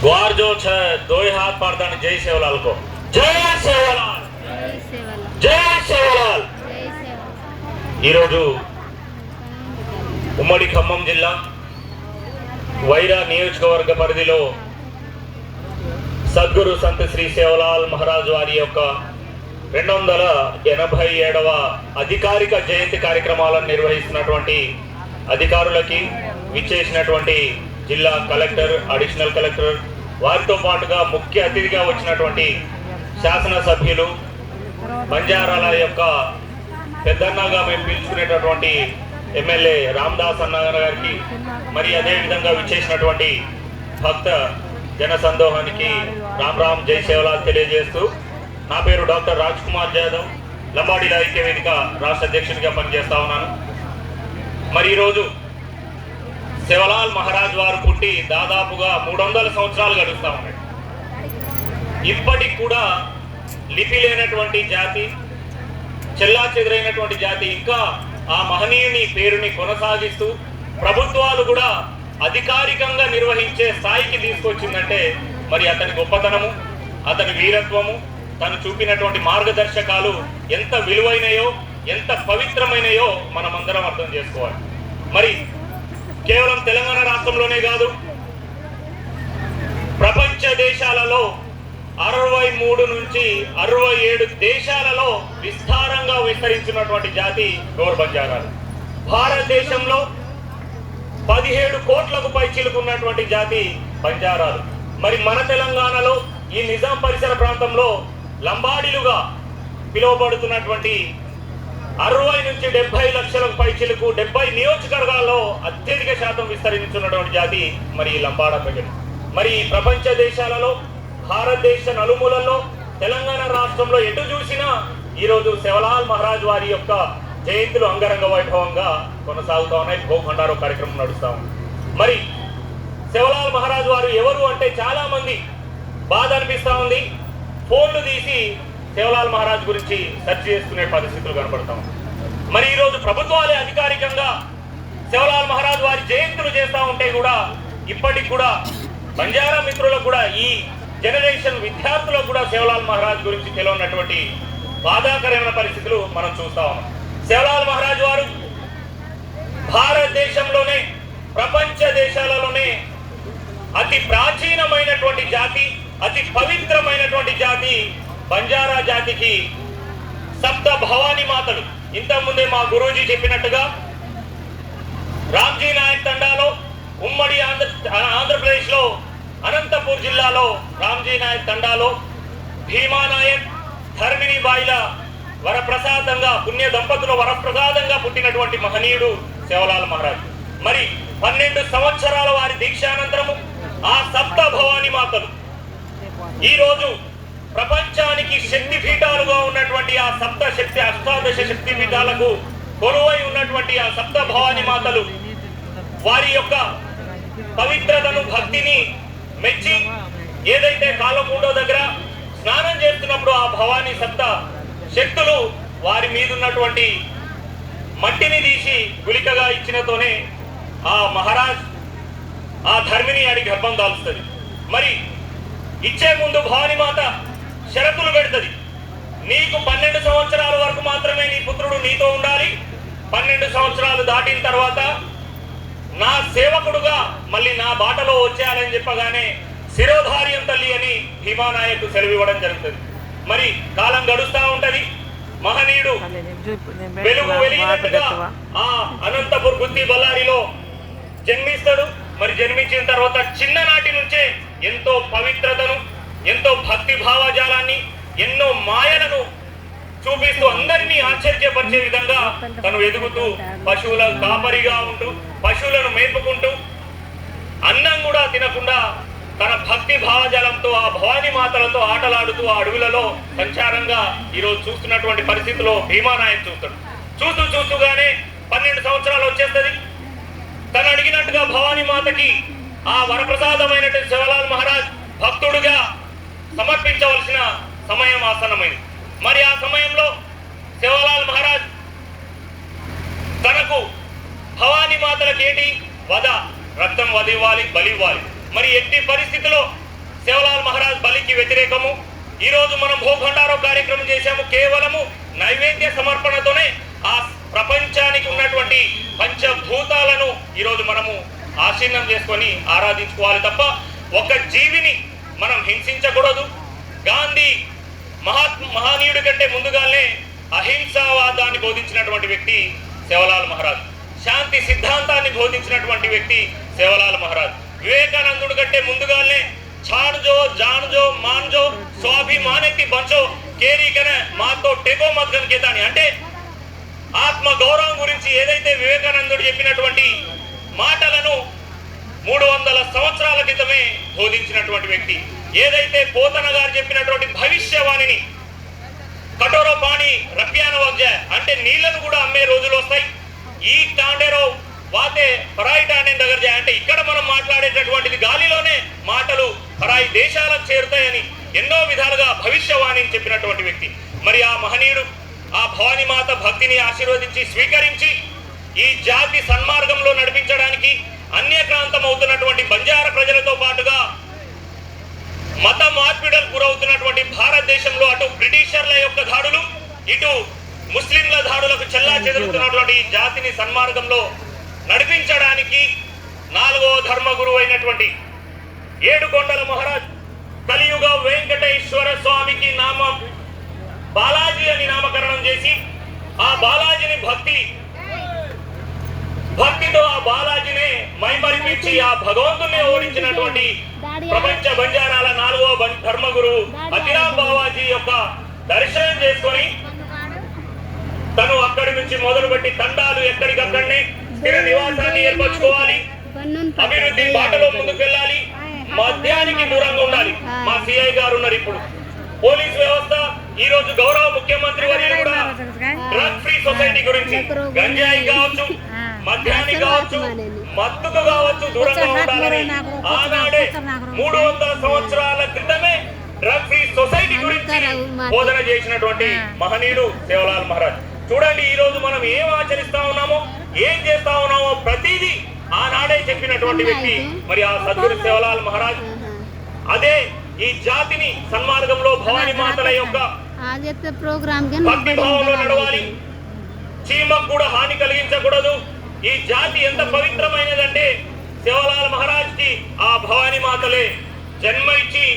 ग्वार जो है दो ही हाथ पाड़ता जय सेवलाल को जय सेवलाल జై సేవల జై సేవలాల్ జై సేవల ఈరోజు ఉమ్మడి ఖమ్మం జిల్లా వైరా నియోజకవర్గ పరిధిలో సద్గురు సంత్ శ్రీ సేవలాల్ మహారాజ్ వారి యొక్క రెండు వందల ఎనభై ఏడవ అధికారిక జయంతి కార్యక్రమాలను నిర్వహిస్తున్నటువంటి అధికారులకి విచ్చేసినటువంటి జిల్లా కలెక్టర్ అడిషనల్ కలెక్టర్ వారితో పాటుగా ముఖ్య అతిథిగా వచ్చినటువంటి శాసనసభ్యులు బంజారాల యొక్క పెద్దన్నగా మేము పిలుచుకునేటటువంటి ఎమ్మెల్యే రామదాస్ అన్న గారికి మరి అదే విధంగా విచ్చేసినటువంటి భక్త జన సందోహానికి రామ్ రామ్ జై సేవలాల్ తెలియజేస్తూ నా పేరు డాక్టర్ రాజ్ కుమార్ జాదవ్ లంబాడీల ఐక్య వేదిక రాష్ట్ర అధ్యక్షునిగా పనిచేస్తా ఉన్నాను. మరి ఈరోజు శివలాల్ మహారాజ్ వారు పుట్టి దాదాపుగా మూడు వందల సంవత్సరాలు గడుస్తూ ఉన్నాయి. ఇప్పటికి కూడా లిపి లేనటువంటి జాతి చెల్లా చెదురైనటువంటి జాతి ఇంకా ఆ మహనీయుని పేరుని కొనసాగిస్తూ ప్రభుత్వాలు కూడా అధికారికంగా నిర్వహించే స్థాయికి తీసుకొచ్చిందంటే మరి అతని గొప్పతనము అతని వీరత్వము తను చూపినటువంటి మార్గదర్శకాలు ఎంత విలువైనయో ఎంత పవిత్రమైనయో మనమందరం అర్థం చేసుకోవాలి. మరి కేవలం తెలంగాణ రాష్ట్రంలోనే కాదు ప్రపంచ దేశాలలో అరవై మూడు నుంచి అరవై ఏడు దేశాలలో విస్తారంగా విస్తరించినటువంటి జాతి గౌర్ బంజారాలు భారతదేశంలో పదిహేడు కోట్లకు పై చిలుకున్నటువంటి జాతి బంజారాలు. మరి మన తెలంగాణలో ఈ నిజాం పరిసర ప్రాంతంలో లంబాడీలుగా పిలువబడుతున్నటువంటి అరవై నుంచి డెబ్బై లక్షలకు పైచిలకు డెబ్బై నియోజకవర్గాల్లో అత్యధిక శాతం విస్తరించున్నటువంటి జాతి మరి లంబాడ ప్రజలు. మరి ప్రపంచ దేశాలలో భారతదేశ నలుమూలల్లో తెలంగాణ రాష్ట్రంలో ఎటు చూసినా ఈరోజు శివలాల్ మహారాజ్ వారి యొక్క జయంతులు అంగరంగ వైభవంగా కొనసాగుతా ఉన్నాయి. భూఖండారో కార్యక్రమం నడుస్తా ఉంది. మరి శివలాల్ మహారాజ్ వారు ఎవరు అంటే చాలా మంది బాధ అనిపిస్తూ ఉంది. ఫోన్లు తీసి శివలాల్ మహారాజ్ గురించి సెర్చ్ చేసుకునే పరిస్థితులు కనపడతాం మరి ఈరోజు ప్రభుత్వాలే అధికారికంగా శివలాల్ మహారాజ్ వారి జయంతులు చేస్తా ఉంటే కూడా ఇప్పటికి కూడా బంజారా మిత్రులకు కూడా ఈ జనరేషన్ విద్యార్థులకు కూడా శివలాల్ మహారాజ్ గురించి తెలియనటువంటి బాధాకరమైన పరిస్థితులు మనం చూస్తా ఉన్నాం. శివలాల్ మహారాజ్ వారు భారతదేశంలోనే ప్రపంచ దేశాలలోనే అతి ప్రాచీనమైనటువంటి జాతి అతి పవిత్రమైనటువంటి జాతి బంజారా జాతికి సప్త భవానీ మాతలు. ఇంతకుముందే మా గురూజీ చెప్పినట్టుగా రామ్జీ నాయక్ తండాలో ఉమ్మడి ఆంధ్ర ఆంధ్రప్రదేశ్లో అనంతపూర్ జిల్లాలో రామ్జీ నాయక్ తండాలో భీమా నాయక్ ధర్మిణి బాయిల వరప్రసాదంగా పుణ్య దంపతుల వరప్రసాదంగా పుట్టినటువంటి మహనీయుడు శివలాల్ మహారాజ్. మరి పన్నెండు సంవత్సరాల వారి దీక్షానంతరము ఆ సప్త భవాని మాతలు. ఈ రోజు ప్రపంచానికి శక్తి పీఠాలుగా ఉన్నటువంటి ఆ సప్త శక్తి అష్టాదశ శక్తి పీఠాలకు కొలువై ఉన్నటువంటి ఆ సప్త భవాని మాతలు వారి యొక్క పవిత్రతను భక్తిని మెచ్చి ఏదైతే కాలకుండో దగ్గర స్నానం చేస్తున్నప్పుడు ఆ భవాని సప్త శక్తులు వారి మీద ఉన్నటువంటి మట్టిని తీసి గుళికగా ఇచ్చినతోనే ఆ మహారాజ్ ఆ ధర్మిని అడి గర్భం దాల్స్తుంది మరి ఇచ్చే ముందు భవానీ మాత షరతులు పెడుతుంది. నీకు పన్నెండు సంవత్సరాల వరకు మాత్రమే నీ పుత్రుడు నీతో ఉండాలి. పన్నెండు సంవత్సరాలు దాటిన తర్వాత నా సేవకుడుగా మళ్ళీ నా బాటలో వచ్చేయాలని చెప్పగానే శిరోధార్యం తల్లి అని భీమానాయకు సెలవివ్వడం జరుగుతుంది. మరి కాలం గడుస్తా ఉంటది. మహనీయుడు వెలుగు వెలిగినట్టుగా ఆ అనంతపుర్ బుద్ధి బల్లారిలో జన్మిస్తాడు. మరి జన్మించిన తర్వాత చిన్ననాటి నుంచే ఎంతో పవిత్రతను ఎంతో భక్తి భావజాలాన్ని ఎన్నో మాయలను చూపిస్తూ అందరినీ ఆశ్చర్యపరిచే విధంగా తను ఎదుగుతూ పశువుల కాపరిగా ఉంటూ పశువులను మేపుకుంటూ అన్నం కూడా తినకుండా తన భక్తి భావజాలంతో ఆ భవానీ మాతలతో ఆటలాడుతూ ఆ అడవులలో సంచారంగా ఈరోజు చూస్తున్నటువంటి పరిస్థితిలో భీమానాయక్ చూస్తాడు. చూస్తూ చూస్తూగానే పన్నెండు సంవత్సరాలు వచ్చేస్తుంది. తను అడిగినట్టుగా భవానీ మాతకి ఆ వరప్రసాదమైనటువంటి శివలాల్ మహారాజ్ భక్తుడుగా సమర్పించవలసిన సమయం ఆసన్నమైంది. మరి ఆ సమయంలో శివలాల్ మహారాజ్ తనకు భవానీ మాతలకు ఏంటి? వద రక్తం వదివ్వాలి బలి ఇవ్వాలి. మరి ఎట్టి పరిస్థితిలో శివలాల్ మహారాజ్ బలికి వ్యతిరేకము? ఈ రోజు మనం భూఖండారో కార్యక్రమం చేశాము. కేవలము నైవేద్య సమర్పణతోనే ఆ ప్రపంచానికి ఉన్నటువంటి పంచభూతాలను ఈరోజు మనము ఆశీర్ణం చేసుకొని ఆరాధించుకోవాలి తప్ప ఒక జీవిని మనం హింసించకూడదు. గాంధీ మహాత్ మహనీయుడి కంటే ముందుగానే అహింసావాదాన్ని బోధించినటువంటి వ్యక్తి సేవలాల్ మహారాజ్. శాంతి సిద్ధాంతాన్ని బోధించినటువంటి వ్యక్తి సేవలాల్ మహారాజ్. వివేకానందుడి కంటే ముందుగానే ఛాణజో జాన్జో మాన్జో స్వాభిమానెత్తి బంచో కేరీకన మాతో టెకో మద్గన్ కేతాని. అంటే ఆత్మ గౌరవం గురించి ఏదైతే వివేకానందుడు చెప్పినటువంటి మాటలను మూడు వందల సంవత్సరాల క్రితమే బోధించినటువంటి వ్యక్తి. ఏదైతే పోతన గారు చెప్పినటువంటి భవిష్యవాణిని కఠోర పాణి రప్యాన వజ్జ అంటే నీళ్ళను కూడా అమ్మే రోజులు వస్తాయి. ఈ కాండేరో వాతే పరాయి టాండే దగ్గర అంటే ఇక్కడ మనం మాట్లాడేటటువంటిది గాలిలోనే మాటలు పరాయి దేశాలకు చేరుతాయని ఎన్నో విధాలుగా భవిష్యవాణిని చెప్పినటువంటి వ్యక్తి. మరి ఆ మహనీయుడు ఆ భవానీమాత భక్తిని ఆశీర్వదించి స్వీకరించి ఈ జాతి సన్మార్గంలో నడిపించడానికి అన్యక్రాంతం అవుతున్నటువంటి బంజారా ప్రజలతో పాటుగా మత మార్పిడలు గురవుతున్నటువంటి భారతదేశంలో అటు బ్రిటిషర్ల యొక్క దాడులు ఇటు ముస్లింల దాడులకు చెల్లా చెదురుతున్నటువంటి జాతిని సన్మార్గంలో నడిపించడానికి నాలుగో ధర్మగురు అయినటువంటి ఏడుకొండల మహారాజ్ కలియుగ వెంకటేశ్వర స్వామికి నామం బాలాజీ అని నామకరణం చేసి ఆ బాలాజీని భక్తి భక్తితో ఆ బాలాజీనే మైమరిపించి ఆ భగవంతుని ఓడించినటువంటి ప్రపంచ బంజారాల నాలుగో ధర్మగురు అతిరామ్ బావాజీ యొక్క దర్శనం చేసుకొని తను అక్కడి నుంచి మొదలుపెట్టి తండాలు ఎక్కడికక్కడనే స్థిర నివాసాన్ని ఏర్పరచుకోవాలి. అభివృద్ధి బాటలో ముందుకు వెళ్ళాలి మద్యానికి దూరంగా ఉండాలి. మా సిఐ గారు ఉన్నారు ఇప్పుడు. పోలీస్ వ్యవస్థ ఈ రోజు గౌరవ ముఖ్యమంత్రి వర్యులు కూడా డ్రగ్ ఫ్రీ సొసైటీ గురించి గంజాయి కావచ్చు మద్యానికి కావచ్చు మత్తుకు కావచ్చు దూరంగా ఉండాలని ఆనాడే మూడు వందల సంవత్సరాల క్రితమే డ్రగ్ ఫ్రీ సొసైటీ గురించి బోధన చేసినటువంటి మహనీయుడు సేవలాల్ మహారాజ్. చూడండి ఈ రోజు మనం ఏం ఆచరిస్తా ఉన్నామో ఏం చేస్తా ఉన్నామో ప్రతిదీ ఆనాడే చెప్పినటువంటి వ్యక్తి. మరి ఆ సద్గురు సేవలాల్ మహారాజ్. అదే ఈ జాతిని సన్మార్గంలో భవానీ మాతల యొక్క ఆదిత్య ప్రోగ్రామ్ భక్తి భావంలో నడవాలి. చీమకు కూడా హాని కలిగించకూడదు. ఈ జాతి ఎంత పవిత్రమైనదంటే శివలాల్ మహారాజ్కి ఆ భవానీ మాతలే జన్మ ఇచ్చి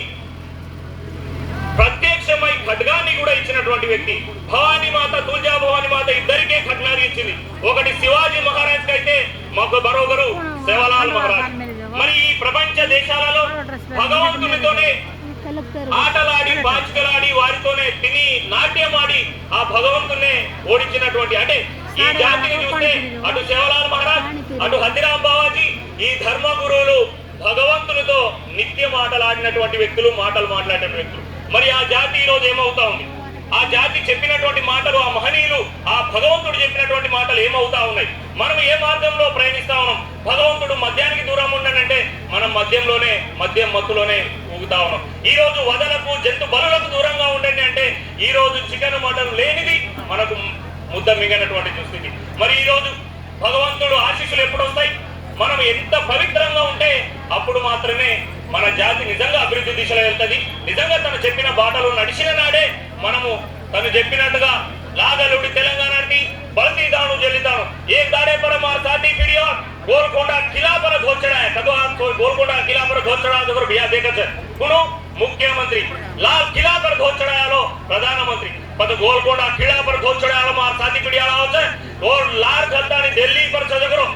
ప్రత్యక్షమై ఖడ్గాన్ని కూడా ఇచ్చినటువంటి వ్యక్తి. భవానీ మాత తుల్జా భవానీ మాత ఇద్దరికే ఖడ్గాన్ని ఇచ్చింది. ఒకటి శివాజీ మహారాజ్ కైతే అయితే మాకు బరోబరు శివలాల్ మహారాజ్. మరి ఈ ప్రపంచ దేశాలలో భగవంతునితోనే ఆటలాడి బాచికలాడి వారితోనే తిని నాట్యం ఆడి ఆ భగవంతునే ఓడించినటువంటి అంటే ఈ జాతిని చూస్తే అటు శివలాల్ మహారాజ్ అటు హతిరామ్ బావాజీ ఈ ధర్మ గురువులు భగవంతునితో నిత్యం ఆటలాడినటువంటి వ్యక్తులు మాటలు మాట్లాడిన వ్యక్తులు. మరి ఆ జాతి ఈ రోజు ఏమవుతా ఉంది? ఆ జాతి చెప్పినటువంటి మాటలు ఆ మహనీయులు ఆ భగవంతుడు చెప్పినటువంటి మాటలు ఏమవుతా ఉన్నాయి? మనం ఏ మార్గంలో ప్రయాణిస్తా ఉన్నాం? భగవంతుడు మద్యానికి దూరం ఉండనంటే మనం మద్యంలోనే మద్యం మత్తులోనే ఊగుతా ఉన్నాం. ఈ రోజు వదలకు జంతు బలులకు దూరంగా ఉండండి అంటే ఈ రోజు చికెన్ మటన్ లేనిది మనకు ముద్ద మిగినటువంటి దుస్థితి. మరి ఈరోజు భగవంతుడు ఆశీస్సులు ఎప్పుడు వస్తాయి మనం ఎంత పవిత్రంగా ఉంటే అప్పుడు మాత్రమే మన జాతి నిజంగా అభివృద్ధి దిశలో వెళ్తుంది. నిజంగా తను చెప్పిన బాటలు నడిచిన నాడే మనము తను చెప్పినట్టుగా లాగలుడి తెలంగాణకి బల్తీదాను జల్లితాను. ఏ దాడే పర మార్ సాటి పీడియో గోల్కొండ కిలాపర గోల్కొండ కిలాపర ఘోచడా జబర్ ముఖ్యమంత్రి. లాల్ కిలాపర పర ప్రధానమంత్రి. બધું ગોલકોંડા ખીડા પર ગોચડે આલમાં સાદીકડી આલા આવશે ગોર લાર ગદ્દાની દિલ્હી પર સજ કરો.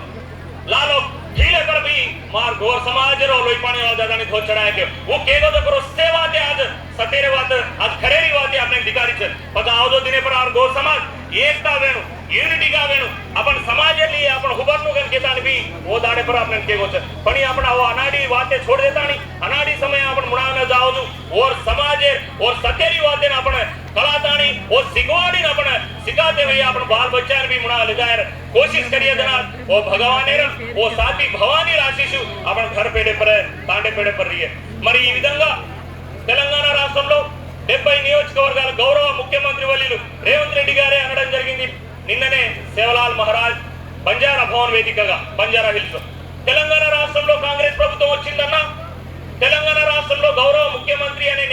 લાલો ખીડે પર ભી માર ગોર સમાજ રો લોઈ પાણી વાળા દાદાની ગોચડાય કે હું કેવો તો કરો સેવા દે આજ સતેરે વાત, આજ ખરેરી વાત આપણે દીકારી છે. બધા આવજો દિને પર આર ગોર સમાજ, એકતા વેણું, યુનિટી કા વેણું. આપણ સમાજ એટલે આપણ હુબરનું કેમ કેતા ની ભી ઓ દાડે પર આપણે કેવો છે. પણ આપણ આવો અનાડી વાતે છોડ દેતા ની અનાડી સમય આપણ મુણાને જાવજો ઓર સમાજે, ઓર સતેરી વાતે આપણે ਕਲਾਤਾਣੀ ਉਹ ਸਿਗਵਾੜੀ ਨਾ ਬਣਾ ਸਿਗਾਤੇ ਹੋਏ ਆਪਣ ਬਾਲ ਬੱਚਿਆਂ ਵੀ మరి ఈ విధంగా తెలంగాణ రాష్ట్రంలో డెబ్బై నియోజకవర్గాల గౌరవ ముఖ్యమంత్రి వల్లీలు రేవంత్ రెడ్డి గారే అనడం జరిగింది నిన్ననే సేవలాల్ మహారాజ్ బంజారా భవన్ వేదికగా బంజారా హిల్స్ తెలంగాణ రాష్ట్రంలో కాంగ్రెస్ ప్రభుత్వం వచ్చిందన్నా తెలంగాణ రాష్ట్రంలో గౌరవ ముఖ్యమంత్రి అనే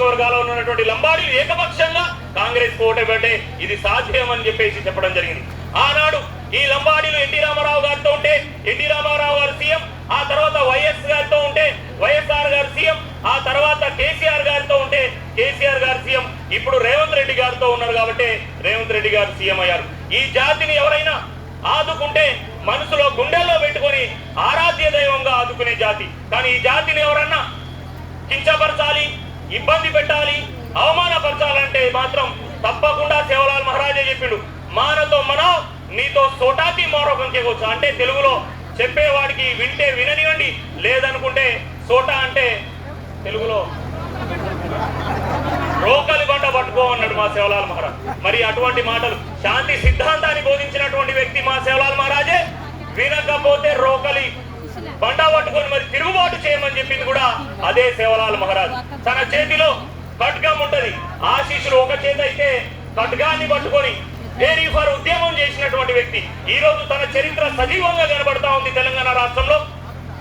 నియోజకవర్గాల్లో ఉన్నటువంటి లంబాడీలు ఏకపక్షంగా కాంగ్రెస్ ఓటేబట్టే ఇది సాధ్యం అని చెప్పేసి చెప్పడం జరిగింది. ఆనాడు ఈ లంబాడీలు ఎన్టీ రామారావు గారితో ఉంటే ఎన్టీ రామారావు గారు సీఎం ఆ తర్వాత వైఎస్ గారితో ఉంటే వైఎస్ఆర్ గారు సీఎం ఆ తర్వాత కేసీఆర్ గారితో ఉంటే కేసీఆర్ గారు సీఎం ఇప్పుడు రేవంత్ రెడ్డి గారితో ఉన్నారు కాబట్టి రేవంత్ రెడ్డి గారు సీఎం అయ్యారు. ఈ జాతిని ఎవరైనా ఆదుకుంటే మనసులో గుండెల్లో పెట్టుకొని ఆరాధ్య దైవంగా ఆదుకునే జాతి. కానీ ఈ జాతిని ఎవరన్నా కించపరచాలి? ఇబ్బంది పెట్టాలి. అవమానపరచాలంటే మాత్రం తప్పకుండా సేవలాల్ మహారాజే చెప్పిండు. మానతో మన నీతో సోటాతి మోరకం చేయవచ్చు? అంటే తెలుగులో చెప్పేవాడికి వింటే విననివ్వండి లేదనుకుంటే సోటా అంటే తెలుగులో రోకలి బండ పట్టుకో అన్నాడు మా సేవలాల్ మహారాజ్. మరి అటువంటి మాటలు శాంతి సిద్ధాంతాన్ని బోధించినటువంటి వ్యక్తి మా సేవలాల్ మహారాజే? వినకపోతే రోకలి బండా పట్టుకొని మరి తిరుగుబాటు చేయమని చెప్పింది కూడా అదే సేవలాల్ మహారాజ్. తన చేతిలో ఖడ్గం ఉంటది. ఆశీస్సులు ఒక చేతి అయితే ఖడ్గాన్ని పట్టుకొని వేరీ ఫర్ ఉద్యమం చేసినటువంటి వ్యక్తి. ఈ రోజు తన చరిత్ర సజీవంగా కనబడతా ఉంది తెలంగాణ రాష్ట్రంలో.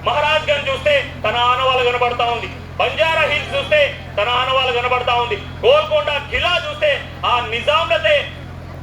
మహారాజ్ గంజ్ చూస్తే తన ఆనవాళ్ళు కనబడతా ఉంది. బంజారా హిల్స్ చూస్తే తన ఆనవాళ్ళు కనబడతా ఉంది. గోల్కొండ కిలా చూస్తే ఆ నిజాంలతే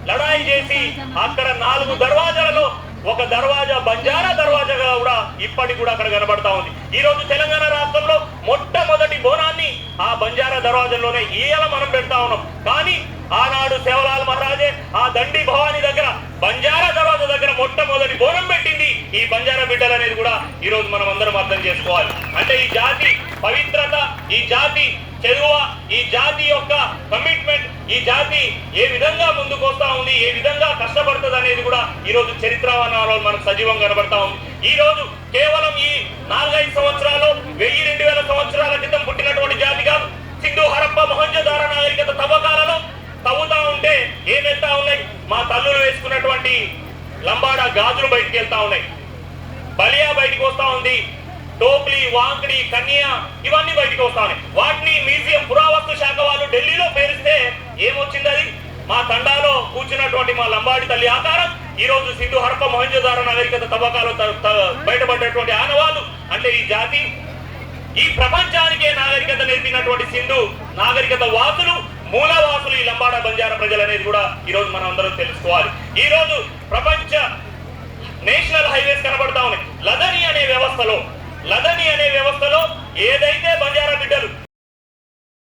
లడాయి చేసి అక్కడ నాలుగు దర్వాజాలలో ఒక దర్వాజా బంజారా దర్వాజాగా కూడా ఇప్పటికి కూడా అక్కడ కనబడతా ఉంది. ఈ రోజు తెలంగాణ రాష్ట్రంలో మొట్టమొదటి బోనాన్ని ఆ బంజారా దర్వాజంలోనే ఈయల మనం పెడతా ఉన్నాం. కానీ ఆనాడు సేవలాల్ మహారాజే ఆ దండి భవాని దగ్గర బంజారా దర్వాజా దగ్గర మొట్టమొదటి బోనం పెట్టింది. ఈ బంజారా బిడ్డలు అనేది కూడా ఈ రోజు మనం అందరం అర్థం చేసుకోవాలి. అంటే ఈ జాతి పవిత్రత ఈ జాతి చెరువ ఈ జాతి యొక్క కమిట్మెంట్ ఈ జాతి ఏ విధంగా ముందుకు వస్తా ఉంది ఏ విధంగా కష్టపడుతుంది అనేది కూడా ఈ రోజు చరిత్రవనాలో మనకు సజీవం కనబడతా ఉంది. ఈ రోజు కేవలం ఈ నాలుగైదు సంవత్సరాలు వెయ్యి రెండు వేల సంవత్సరాల క్రితం పుట్టినటువంటి జాతి కాదు సింధు హరప్ప మొహంజోదార నాగరికత తవ్వకాలలో తవ్వుతా ఉంటే ఏమెత్తా ఉన్నాయి? మా తల్లులు వేసుకున్నటువంటి లంబాడ గాజులు బయటికి వెళ్తా ఉన్నాయి. బలియా బయటికి వస్తా ఉంది. టోప్లీ వాంకడి కన్యా ఇవన్నీ బయటకు వస్తాయి. వాటిని మ్యూజియం పురావస్తు శాఖ వాళ్ళు ఢిల్లీలో పేరిస్తే ఏమొచ్చింది అది? మా తండాలో కూర్చున్నటువంటి మా లంబాడి తల్లి ఆకారం ఈ రోజు సింధు హరప్ప మహంజోదార నాగరికత తవ్వకాలు బయటపడ్డటువంటి ఆనవాళ్ళు అంటే ఈ జాతి ఈ ప్రపంచానికే నాగరికత నేర్పినటువంటి సింధు నాగరికత వాసులు మూలవాసులు ఈ లంబాడ బంజారా ప్రజలు అనేది కూడా ఈ రోజు మనం అందరం తెలుసుకోవాలి. ఈ రోజు ప్రపంచ నేషనల్ హైవేస్ కనబడతా ఉన్నాయి. లదని అనే వ్యవస్థలో లదని అనే వ్యవస్థలో ఏదైతే బంజారా బిడ్డలు